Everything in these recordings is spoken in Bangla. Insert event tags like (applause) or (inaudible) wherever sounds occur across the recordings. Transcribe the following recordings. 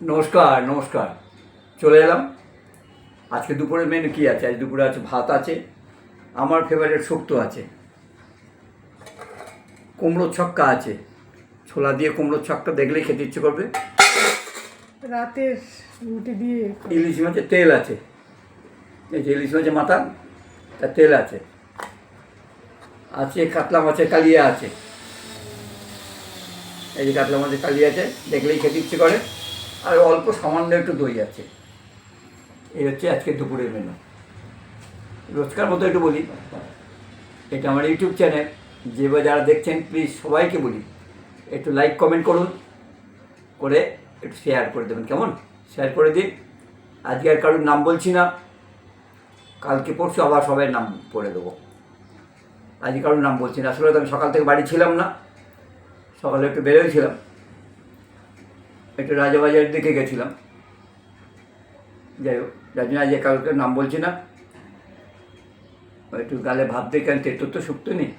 নমস্কার নমস্কার। চলে এলাম। আজকে দুপুরের মেনু কি আছে? আজ দুপুরে আছে ভাত আছে। আমার ফেভারিট শুক্তো আছে। কুমড়োর ছক্কা আছে। ছোলা দিয়ে কুমড়োর ছক্কা দেখলেই খেতে ইচ্ছে করবে। রাতের রুটি দিয়ে। ইলিশ মাছের তেল আছে। এই যে ইলিশ মাছের মাথা তার তেল আছে। আছে কাতলা মাছের কালিয়া আছে। এই যে কাতলা মাছের কালিয়া আছে দেখলেই খেতে ইচ্ছে করে। আর অল্প সামান্য একটু দই আছে। এই হচ্ছে আজকে দুপুরের মেনু রোজকার মতো একটু বলি। এটা আমার ইউটিউব চ্যানেল যে বা যারা দেখছেন প্লিজ সবাইকে বলি, একটু লাইক কমেন্ট করুন। করে একটু শেয়ার করে দেবেন। কেমন? শেয়ার করে দিন। আজকে আর কারোর নাম বলছি না। কালকে পরশু আবার সবাই নাম পড়ে দেবো। আজকে কারোর নাম বলছি না। আসলে তো আমি সকাল থেকে বাড়ি ছিলাম না। সকালে একটু বেরোয়ছিলাম একটু রাজাবাজারের দিকে গেছিলাম। যাই হোক যার জন্য আজকে কালকে নাম বলছি না। একটু গালে ভাব দেখে আনতে তোর তো শুক্তো নেই।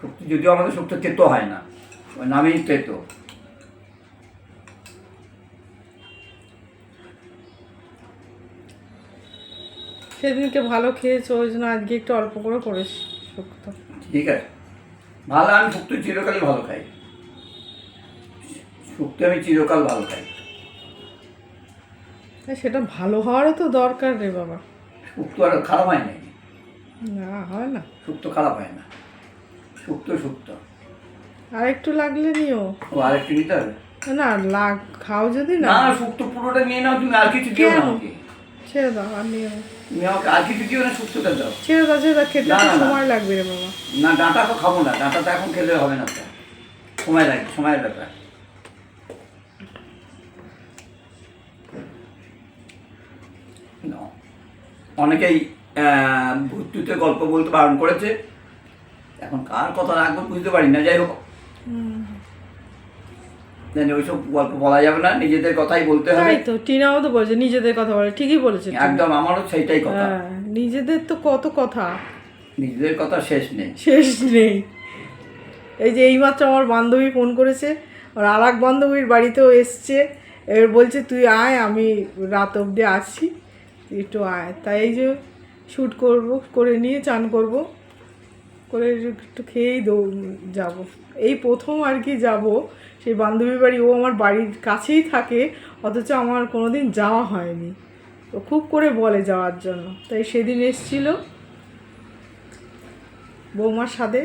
শুক্তো যদিও আমাদের শুক্তো তেতো হয় না ওই নামেই তেতো। সেদিনকে ভালো খেয়েছো ওই জন্য আজকে একটু অল্প করে করেছি শুক্তো। ঠিক আছে। ভালো আমি শুক্তো চিরকালই ভালো খাই। শুক্তো আমি চিরকাল ভালো খাই সেটা ভালো হওয়ারও তো দরকার রে বাবা। শুক্তো আর খারাপ হয় নাকি? না হয় না। শুক্তো খারাপ হয় না। শুক্তো শুক্তো। আর একটু লাগলে নিও। ও আরেকটু নিতে হবে? না লাগ খাও যদি না। না শুক্তো পুরোটা নিয়ে নাও তুমি আর কিছু দিও না ছেড়ে দাও আর নিও। তুমি আমাকে আর কিছু দিও না শুক্তোটা দাও। ছেড়ে দাও ছেড়ে দাও খেতে। সময় লাগবে রে বাবা। না ডাঁটা তো খাব না ডাঁটা তো এখন খেলে হবে না সময় লাগে সময়ের ব্যাপার না। অনেকেই আহ, ভর্তুতে গল্প বলতে বারণ করেছে। এখন কার কথা রাখব বুঝতে পারি না যাই হোক। ওইসব গল্প বলা যাবে না নিজেদের কথাই বলতে হবে। তাই তো টিনাও তো বলছে নিজেদের কথা বলে ঠিকই বলেছে একদম আমারও সেইটাই কথা। হ্যাঁ নিজেদের তো কত কথা। নিজেদের কথা শেষ নেই। শেষ নেই। এই যে এইমাত্র আমার বান্ধবী ফোন করেছে আর আর এক বান্ধবীর বাড়িতেও এসছে এবার বলছে তুই আয় আমি রাত অবধি তুই একটু আয়। তাই এই যে শ্যুট করব করে নিয়ে চান করব করে একটু খেয়েই দৌড় যাব। এই প্রথম আর কি যাব সেই বান্ধবীর বাড়ি। ও আমার বাড়ির কাছেই থাকে অথচ আমার কোনো দিন যাওয়া হয়নি। তো খুব করে বলে যাওয়ার জন্য। তাই সেদিন এসছিল বৌমার সাথে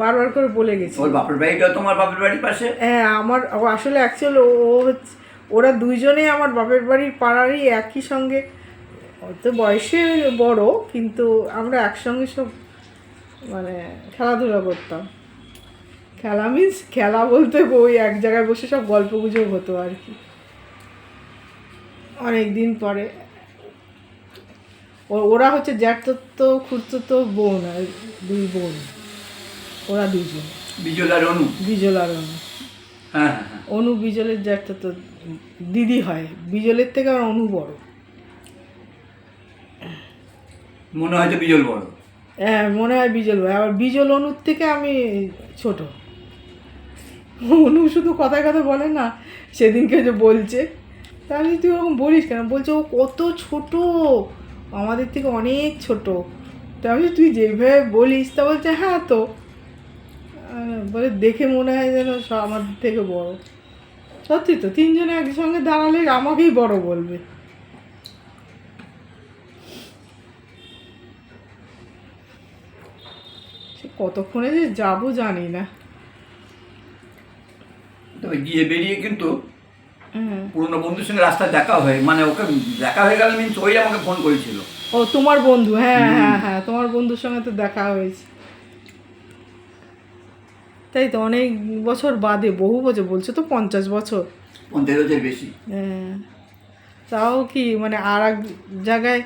বারবার করে বলে গেছি ওর বাপের বাড়িটা তোমার বাপের বাড়ির পাশে? হ্যাঁ আমার আসলে অ্যাকচুয়াল ও হচ্ছে ওরা দুইজনেই আমার বাপের বাড়ির পাড়ারই একই সঙ্গে তো বয়সে বড় কিন্তু আমরা একসঙ্গে সব মানে খেলাধুলা করতাম। খেলা মিন্স খেলা বলতে ওই এক জায়গায় বসে সব গল্প গুজব হতো আর কি। অনেক দিন পরে। ও- ওরা হচ্ছে জ্যাঠতো খুঁড়তো বোন আর দুই বোন। ওরা দুইজন। বিজল আর অনু? বিজল আর অনু। হ্যাঁ হ্যাঁ হ্যাঁ। অনু বিজলের যে একটা তো দিদি হয়। বিজলের থেকে আর অনু বড়। মনে হয় বিজল বড়। হ্যাঁ মনে হয় বিজল ভাই আবার বিজল অনুর থেকে আমি ছোট। অনু শুধু কথায় কথা বলে না, সেদিনকে যে বলছে। তা আমি তুই ওরকম বলিস কেন? বলছে, ও কত ছোট। আমাদের থেকে অনেক ছোট। তা আমি তুই যেভাবে বলিস, তা বলছে হ্যাঁ তো। বলে, দেখে মনে হয় যেন আমাদের থেকে বড়। সত্যি তো, তিনজনে একসঙ্গে দাঁড়ালে আমাকেই বড় বলবে। কতক্ষণে যে যাব জানি না। তবে গিয়ে বেরিয়ে কিন্তু পুরনো বন্ধুর সঙ্গে রাস্তায় দেখা হয়ে। মানে ওকে দেখা হয়ে গেল মিনস ওই আমাকে ফোন করেছিল। ও তোমার বন্ধু হ্যাঁ হ্যাঁ হ্যাঁ তোমার বন্ধুর সঙ্গে তো দেখা হয়েছে। তাই তো অনেক বছর বাদে বহু বছর বলছো তো পঞ্চাশ বছর? পঞ্চাশ বছর বেশি। হ্যাঁ। তাও কি মানে আর এক জায়গায়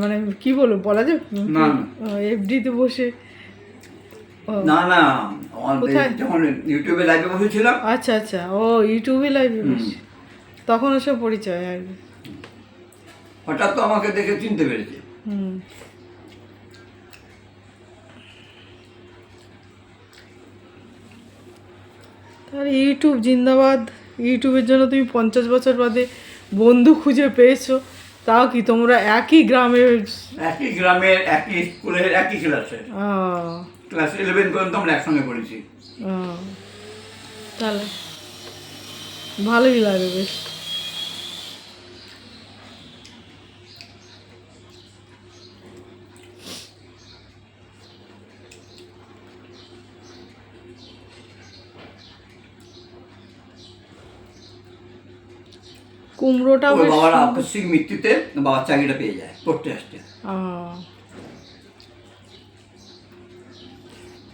মানে কি বলব বলা যায় না, এফডিতে বসে না না যখন ইউটিউবে লাইভে বসেছিলাম। আচ্ছা আচ্ছা ও ইউটিউবে লাইভে বসে। তখন ওসব পরিচয় আর হঠাৎ তো আমাকে দেখে চিনতে পেরেছে। হুম। তাহলে ইউটিউব জিন্দাবাদ। ইউটিউবের জন্য তুমি পঞ্চাশ বছর বাদে বন্ধু খুঁজে পেয়েছ। তাও কি তোমরা একই গ্রামের একই গ্রামের একই স্কুলের একই ক্লাসের ক্লাস ইলেভেন পর্যন্ত আমরা একসঙ্গে পড়েছি। তাহলে ভালোই লাগে বেশ। কুমড়োটা ওর বাবার আকস্মিক মৃত্যুতে বাবার চাকরিটা পেয়ে যায় পড়তে আসতে।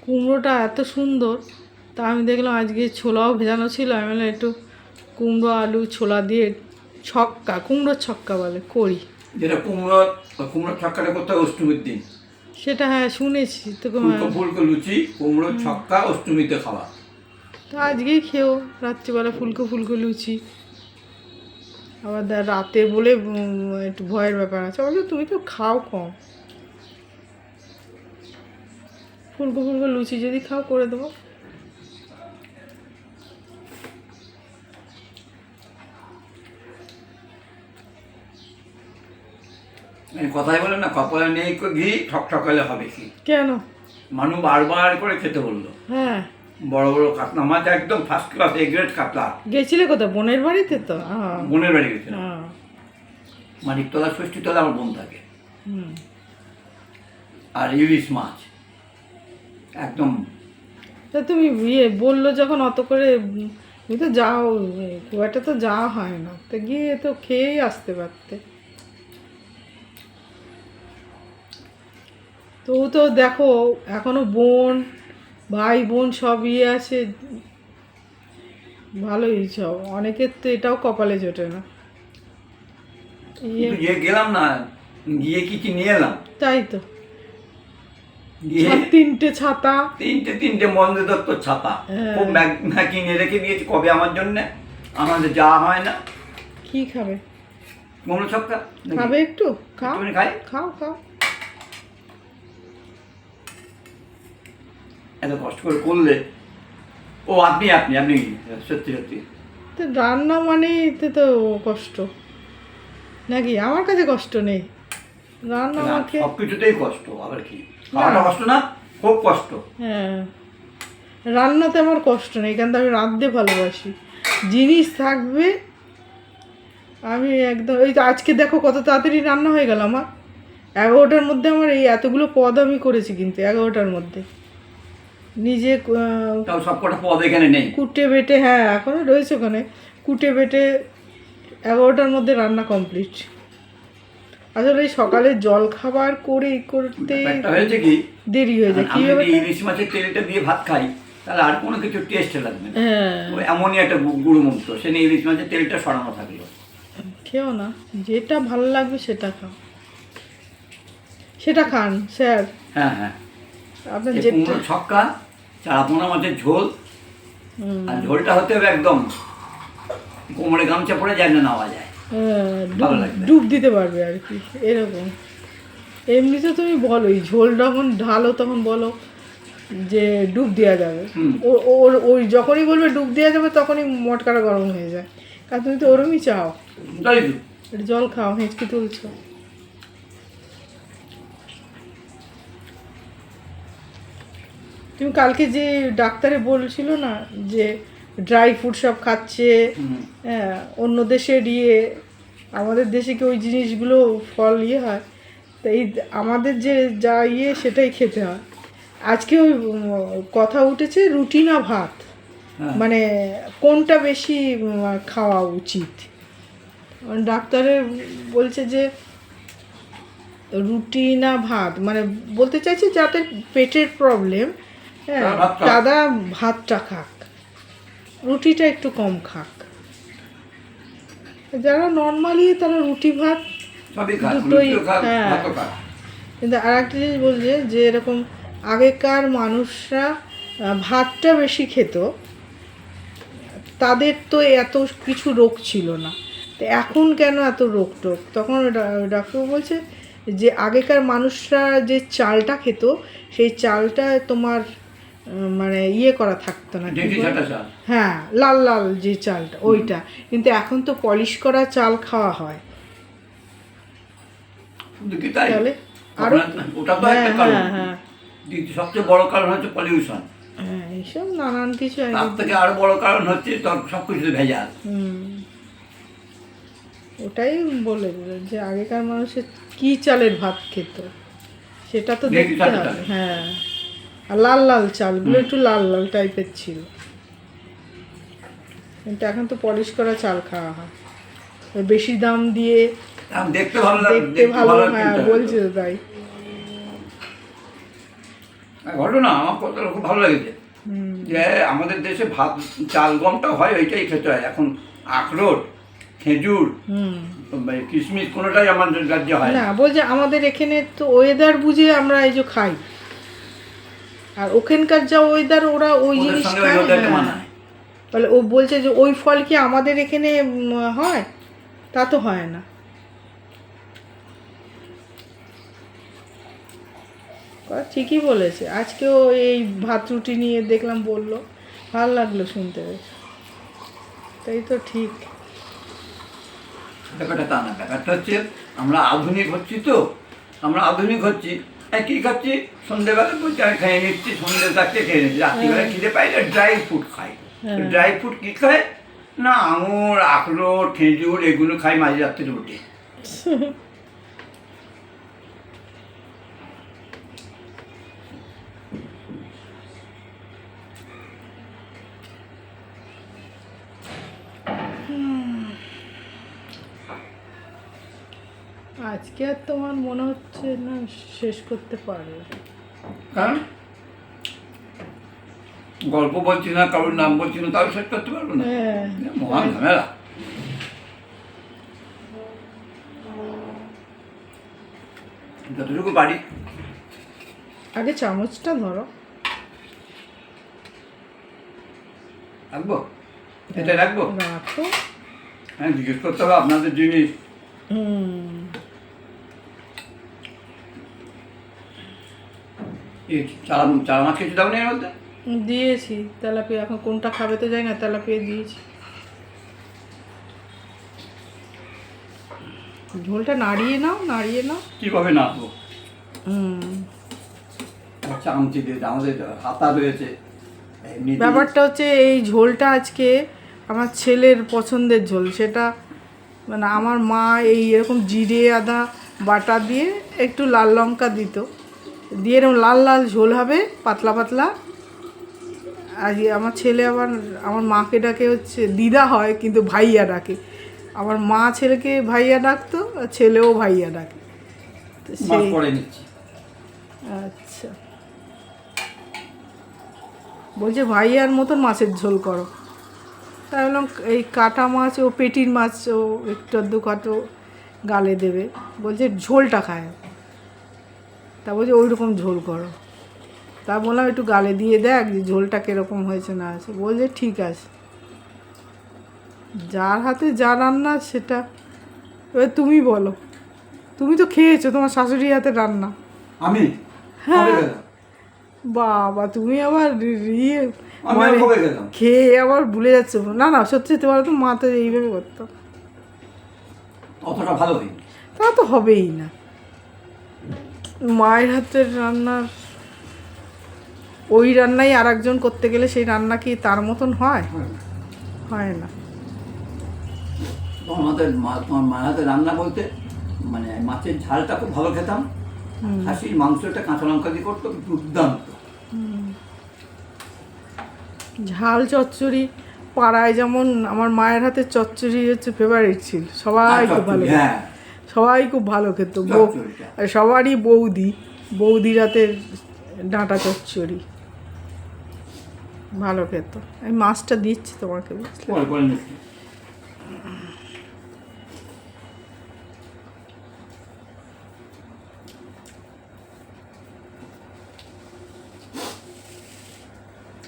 কুমড়োটা এত সুন্দর তা আমি দেখলাম আজকে ছোলাও ভেজানো ছিল আমি বললাম একটু কুমড়ো আলু ছোলা দিয়ে ছক্কা কুমড়োর ছক্কা বলে করি। যেটা কুমড়ো কুমড়ো ছক্কাটা করতে হয় অষ্টমীর দিন। সেটা হ্যাঁ শুনেছি। তোকে ফুলকো লুচি কুমড়ো ছক্কা অষ্টমীতে খাওয়া। তা আজকেই খেও রাত্রিবেলা ফুলকো ফুলকো লুচি। আবার রাতে বলে একটু ভয়ের ব্যাপার আছে। বলো তুমি তো খাও কম। ফুলকো ফুলকো লুচি যদি খাও করে দেবো। কথাই বলে না কপালে নেই ঘি ঠক ঠকালে হবে কি? কেন? মানুষ বারবার করে খেতে বলল। হ্যাঁ। বড় বড় কাতলা মাছ একদম ফার্স্ট ক্লাস এ গ্রেড কাতলা। গেছিলে কোথায়? বোনের বাড়িতে তো? বোনের বাড়ি গেছিলাম। আহ, মানিকতলা ষষ্ঠীতলা আমার বোন থাকে। হুম। আর ইলিশ মাছ। একদম। তা তুমি ইয়ে বলল যখন অত করে তুমি তো যাও খুব একটা তো যাওয়া হয় না। তা গিয়ে তো খেয়েই আসতে পারতে। তো তো দেখো এখনও বোন ভাই বোন সব ইয়ে আছে। ভালোই সব। অনেকের তো এটাও কপালে জোটে না। গেলাম না গিয়ে কি কি নিয়ে এলাম? তাই তো। তিনটে ছাতা। তিনটে তিনটে মন্দির দত্ত ছাতা। হ্যাঁ। কিনে রেখে দিয়েছি কবে আমার জন্যে। আমাদের যাওয়া হয় না। কি খাবে? কুমড়ো ছক্কা খাবে একটু? খাও। একটুখানি খাই। খাও খাও। এত কষ্ট করে করলে। ও আপনি আপনি আপনি সত্যি সত্যি। তো রান্না মানেই তো তো কষ্ট। নাকি? আমার কাছে কষ্ট নেই। রান্না আমাকে সব কিছুতেই কষ্ট আবার কি? খাওয়াটা কষ্ট না? খুব কষ্ট। হ্যাঁ। রান্নাতে আমার কষ্ট নেই কারণ আমি রাঁধতে ভালোবাসি। জিনিস থাকবে আমি একদম এই আজকে দেখো কত তাড়াতাড়ি রান্না হয়ে গেল আমার। এগারোটার মধ্যে আমার এই এতগুলো পদ আমি করেছি কিন্তু এগারোটার মধ্যে। নিজে সব কটা পদ এখানে নেই। কুটে বেটে হ্যাঁ এখনও রয়েছে ওখানে। কুটে বেটে এগারোটার মধ্যে রান্না কমপ্লিট। আসলে সকালে জল খাবার করে করতে হয়েছে কি? দেরি হয়ে যায়। কীভাবে যদি ইলিশ মাছের তেলটা দিয়ে ভাত খাই তাহলে আর কোনো কিছু টেস্ট লাগবে না। হ্যাঁ। ওই এমনই একটা গু- গুঁড়োমুক্ত সে নিয়ে ইলিশ মাছের তেলটা সরানো থাকল। খেও না। যেটা ভালো লাগবে সেটা খাও। সেটা খান স্যার। হ্যাঁ হ্যাঁ। আপনার যেটা ছক্কা চারাপোনা মাছের ঝোল আর ঝোলটা হতে হবে একদম। কোমরে গামছা পরে যেন নেওয়া যায়। ডুব- ডুব দিতে পারবে আর কি এরকম। এমনিতে তুমি বলোই ঝোল যখন ঢালো তখন বলো যে ডুব দেওয়া যাবে। ওর ওই যখনই বলবে ডুব দেওয়া যাবে তখনই মটকাটা গরম হয়ে যায়। কারণ তুমি তো ওরমই চাও। জল খাও হেঁচকি তুলছো। তুমি কালকে যে ডাক্তারে বলছিল না যে ড্রাই ফ্রুট সব খাচ্ছে হ্যাঁ অন্য দেশের ইয়ে আমাদের দেশে কি ওই জিনিসগুলো ফল ইয়ে হয়? তো এই আমাদের যে যা ইয়ে সেটাই খেতে হয়। আজকে ওই কথা উঠেছে রুটি না ভাত। হ্যাঁ। মানে কোনটা বেশি খাওয়া উচিত? ডাক্তারে বলছে যে রুটি না ভাত মানে বলতে চাইছে যাদের পেটের প্রবলেম হ্যাঁ দাদা ভাতটা খাক। রুটিটা একটু কম খাক। যারা নর্মালি তারা রুটি ভাত দুটোই, হ্যাঁ। কিন্তু আর একটা জিনিস বলছে যে এরকম আগেকার মানুষরা ভাতটা বেশি খেত তাদের তো এত কিছু রোগ ছিল না। তো এখন কেন এত রোগ টোগ? তখন ডাক্তার বলছে যে আগেকার মানুষরা যে চালটা খেত সেই চালটা তোমার মানে ইয়ে করা থাকতো না হ্যাঁ লাল লাল যে চালটা ওইটা। কিন্তু এখন তো পলিশ করা চাল খাওয়া হয়। তাহলে আরও আরও ওটা তো হ্যাঁ একটা কারণ। হ্যাঁ হ্যাঁ। সবচেয়ে বড় কারণ হচ্ছে পলিউশন হ্যাঁ এইসব নানান কিছু তার থেকে আরও বড় কারণ হচ্ছে সব ভেজাল। ওটাই বলে দিলেন যে আগেকার মানুষের কি চালের ভাত খেত? সেটা তো দেখি দেখতে হবে। হ্যাঁ। আর লাল লাল চালগুলো একটু লাল লাল টাইপের ছিল। কিন্তু এখন তো পলিশ করা চাল খাওয়া হয়। বেশি দাম দিয়ে দেখতে ভালো লাগে দেখতে ভালো হ্যাঁ বলছে তো তাই। ঘটনা আমার খুব ভালো লেগেছে। যে আমাদের দেশে ভাত চাল গমটা হয় ওইটাই খেতে হয়। এখন আখরোট খেজুর হুম। কিশমিশ কোনোটাই আমাদের রাজ্যে হয় না। না বলছে আমাদের এখানে তো ওয়েদার বুঝে আমরা এই যে খাই। আর ওখানকার যা ওয়েদার ওরা ওই জিনিস হ্যাঁ। তাহলে ও বলছে যে ওই ফল কি আমাদের এখানে হয়? তা তো হয় না। ঠিকই বলেছে। আজকেও এই ভাত রুটি নিয়ে দেখলাম বলল। ভালো লাগল শুনতে। তাই তো ঠিক। ব্যাপারটা তা না। ব্যাপারটা হচ্ছে আমরা আধুনিক হচ্ছি তো। আমরা আধুনিক হচ্ছি। কী খাচ্ছি সন্ধ্যেবেলা বলছি আমি খেয়ে নিচ্ছি সন্ধ্যে থাকতে খেয়ে নিচ্ছি রাত্রিবেলা খিদে পাইলে ড্রাই ফ্রুট খাই। হ্যাঁ। ড্রাই ফ্রুট কী খায়? না আঙুর আখরোট খেজুর এগুলো খাই মাঝে রাত্রে উঠে (laughs) আজকে আর তোমার মনে হচ্ছে না শেষ করতে পারবে। কারণ গল্প বলছি না কারোর নাম বলছি না তাও শেষ করতে পারব না? হ্যাঁ। মহান ঝামেলা। যতটুকু পারি। আগে চামচটা ধরো। রাখব? এটা রাখব? রাখো। হ্যাঁ জিজ্ঞেস করতে হবে আপনাদের জিনিস। হুম। চারা চারা মাছ কিছু দাও নেই মধ্যে? দিয়েছি। তেলাপিয়া এখন কোনটা খাবে তো যাই না তেলাপিয়া দিয়েছি। ঝোলটা নাড়িয়ে নাও নাড়িয়ে নাও। কীভাবে হুম। চামচি দিয়ে আমাদের হাতা রয়েছে। ব্যাপারটা হচ্ছে এই ঝোলটা আজকে আমার ছেলের পছন্দের ঝোল। সেটা মানে আমার মা এই এরকম জিরে আদা বাটা দিয়ে একটু লাল লঙ্কা দিত। দিয়ে এরকম লাল লাল ঝোল হবে পাতলা পাতলা। আর আমার ছেলে আবার আমার মাকে ডাকে হচ্ছে দিদা হয় কিন্তু ভাইয়া ডাকে। আমার মা ছেলেকে ভাইয়া ডাকতো আর ছেলেও ভাইয়া ডাকে। তো সেই আচ্ছা। বলছে ভাইয়ার মতন মাছের ঝোল করো। তাই বললাম এই কাটা মাছ ও পেটির মাছ ও একটু আধটু কাটো গালে দেবে। বলছে ঝোলটা খায়। তা বলছে ওই রকম ঝোল করো। তা বললাম একটু গালে দিয়ে দেখ যে ঝোলটা কীরকম হয়েছে না আছে বলছে ঠিক আছে। যার হাতে যা রান্না সেটা। এবার তুমি বলো তুমি তো খেয়েছো তোমার শাশুড়ি হাতে রান্না। আমি? হ্যাঁ। বাবা তুমি আবার ইয়ে মানে খেয়ে আবার ভুলে যাচ্ছ। না না সত্যি তোমার তো মা তো এইভাবে করতো। অতটা ভালো তা তো হবেই না। মায়ের হাতের রান্নার ওই রান্নাই আর একজন করতে গেলে সেই রান্না কি তার মতন হয়? হয় না। তোমার মায়ের হাতে রান্না বলতে মানে মাছের ঝালটা খুব ভালো খেতাম। খাসির মাংসটা কাঁচা লঙ্কা দিয়ে করতো দুর্দান্ত। ঝাল চচ্চড়ি পাড়ায় যেমন আমার মায়ের হাতে চচ্চড়ি হচ্ছে ফেভারিট ছিল। সবাই খুব ভালো হ্যাঁ। সবাই খুব ভালো খেত বউ সবারই বৌদি বৌদির হাতের ডাঁটা চচ্চড়ি। ভালো খেত। আমি মাছটা দিচ্ছি তোমাকে বুঝলে?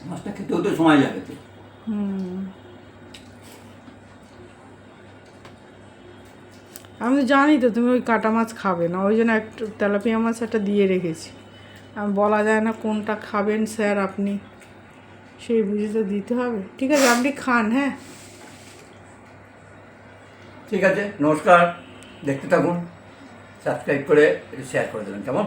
মাছটা খেতেও তো সময় যাবে হুম। আমি তো জানি তো, তুমি ওই কাটা মাছ খাবে না, ওই জন্য একটু তেলাপিয়া মাছ একটা দিয়ে রেখেছি। আমি বলা যায় না কোনটা খাবেন স্যার আপনি, সেই বুঝে তো দিতে হবে। ঠিক আছে, আপনি খান হ্যাঁ। ঠিক আছে, নমস্কার, দেখতে থাকুন, সাবস্ক্রাইব করে শেয়ার করে দেবেন, কেমন?